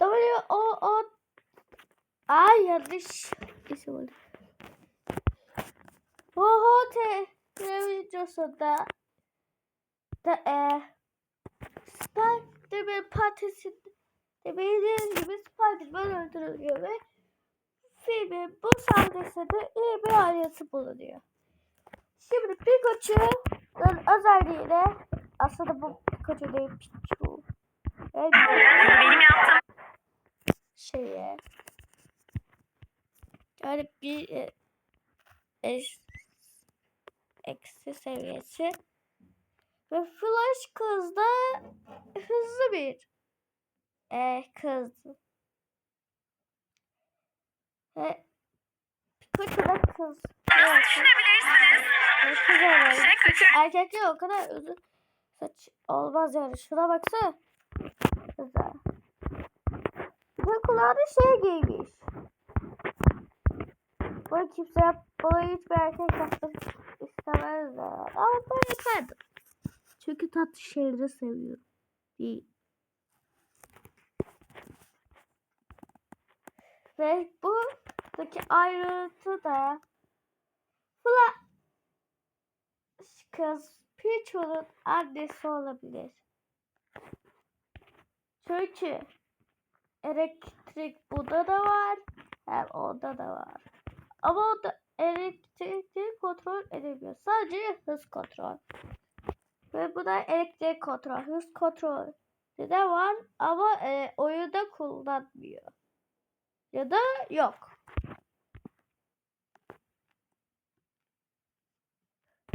W O O Ay yanlış isim oldu. Oho te televizyonda da e Spider-Man partisinde bildiğiniz gibi Spider-Man öldürülüyor ve filmin bu sahnesinde iyi bir ailesi bulunuyor. Şimdi Pikachu'nun özelliğiyle aslında bu Pikachu değil Pichu. Evet, yani bir e, eksi seviyesi ve Flash kız da hızlı bir e, kız. Ve Pikachu da kız. nasıl Evet, düşünebilirsiniz? erkekler o kadar uzun saç olmaz yani. Şuna baksana. Güzel. Bir de kulağı da şey giymiş. Bunu kimse bunu hiçbir erkek yapmak istemez de. Ama ben yapardım. Çünkü tatlı şeyleri seviyorum. Değil. Ve buradaki ayrıntı da Flash kız Pichu'nun annesi olabilir. Çünkü elektrik bunda da var hem onda da var. Ama o da elektriği kontrol edemiyor. Sadece hız kontrol. Ve bu da elektrik kontrol, hız kontrol de var ama e, oyunda kullanmıyor. Ya da yok.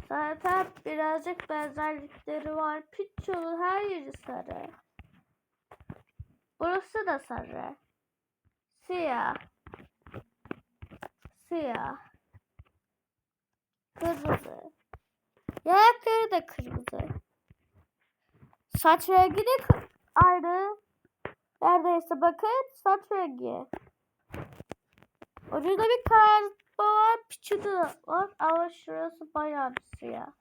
Zaten birazcık benzerlikleri var. Picho'nun her yeri sarı. Burası da sarı. Siyah. Siyah. Kırmızı. Yanakları da kırmızı. Saç rengi de aynı. Neredeyse bakın saç rengi. Ucunda bir karartma var. Piçi de var ama şurası bayağı bir siyah.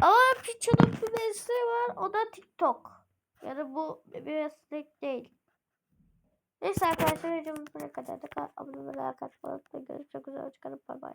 Ama Pichu'nun bir mesleği var. O da TikTok. Yani bu bir meslek değil. Neyse arkadaşlar videomuz buraya kadar da abone olmayı, like atmayı unutmayın. Görüşmek üzere. Hoşçakalın. Bay bay.